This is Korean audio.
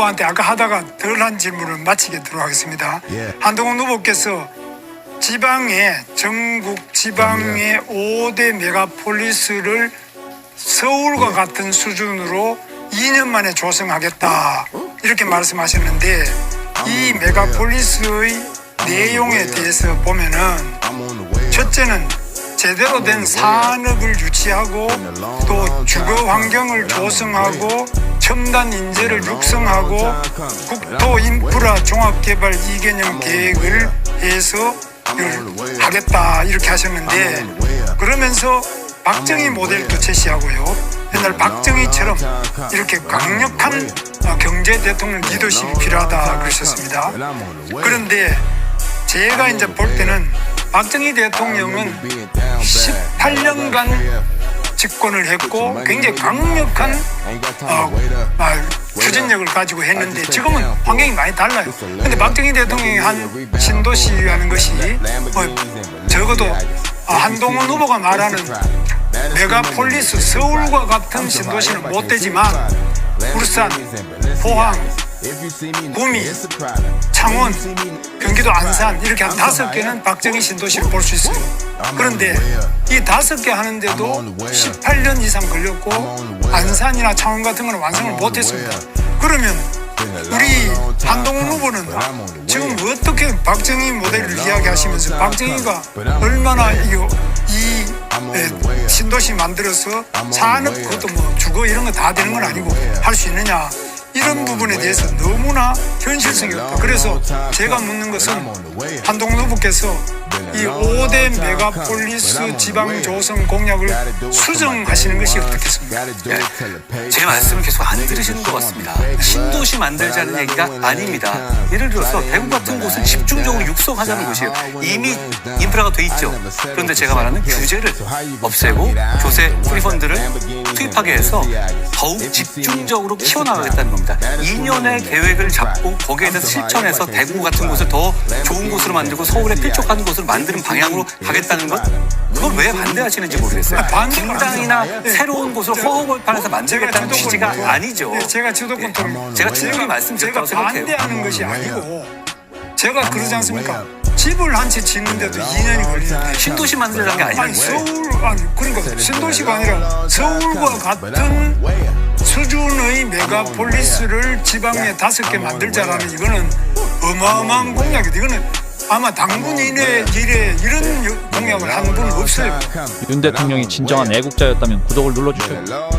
후보한테 아까 하다가 덜한 질문을 마치게 들어가겠습니다. 예. 한동훈 후보께서 지방에 전국 지방의 5대 메가폴리스를 서울과 같은 수준으로 2년 만에 조성하겠다. 이렇게 말씀하셨는데 이 메가폴리스의 내용에 대해서 보면은. 첫째는 제대로 된 산업을 유치하고 또 주거 환경을 조성하고 첨단 인재를 육성하고 국토 인프라 종합개발 이개념 계획을 해서 하겠다 이렇게 하셨는데 그러면서 박정희 모델도 제시하고요. 옛날 박정희처럼 이렇게 강력한 어, 경제 대통령 리더십이 필요하다 그러셨습니다. 그런데 제가 이제 볼 때는 박정희 대통령은 18년간 집권을 했고 굉장히 강력한 어, 아, 추진력을 가지고 했는데 지금은 환경이 많이 달라요. 근데 박정희 대통령이 한 신도시라는 것이 뭐 적어도 아, 한동훈 후보가 말하는 메가폴리스 서울과 같은 신도시는 못 되지만 울산, 포항, 구미, 창원, 경기도 안산 이렇게 한 다섯 개는 박정희 신도시를 볼 수 있어요. 그런데 이 다섯 개 하는데도 18년 이상 걸렸고 안산이나 창원 같은 거는 완성을 못했습니다. 그러면 우리 한동훈 후보는 지금 어떻게 박정희 모델을 이야기하시면서 박정희가 얼마나 이, 이 에, 신도시 만들어서 산업 그것도 뭐 주거 이런 거 다 되는 건 아니고 할 수 있느냐 이런 부분에 대해서 너무나 현실성이 없다. 그래서 제가 묻는 것은 한동훈 후보께서 이 5대 메가폴리스 지방 조성 공약을 수정하시는 것이 어떻겠습니까? 제 말씀을 계속 안 들으시는 것 같습니다. 신도시 만들자는 얘기가 아닙니다. 예를 들어서 대구 같은 곳은 집중적으로 육성하자는 것이에요. 이미 인프라가 돼 있죠. 그런데 제가 말하는 규제를 없애고 조세 프리펀드를 투입하게 해서 더욱 집중적으로 키워나가겠다는 겁니다. 2년의 계획을 잡고 거기에 대해서 실천해서 대구 같은 곳을 더 좋은 곳으로 만들고 서울에 필족한 곳을 만드는 방향으로 가겠다는 것 그걸 왜 반대하시는지 모르겠어요. 분당이나 새로운 곳을 허허벌판에서 만들겠다는 취지가 아니죠. 네, 제가 주도권 토론. 제가 충분히 말씀드렸다고 제가 생각해요. 반대하는 것이 아니고 제가 그러지 않습니까? 집을 한 채 짓는데도 2년이 걸리는데 신도시 만들자는 게 아니 아니고 서울 아니 그러니까 신도시가 아니라 서울과 같은 수준의 메가폴리스를 지방에 다섯 개 만들자라는 이거는 어마어마한 공약이다. 이거는 아마 당분 이내 일에 이런 공약을 한 분 없어요. 윤 대통령이 진정한 애국자였다면 구독을 눌러주세요.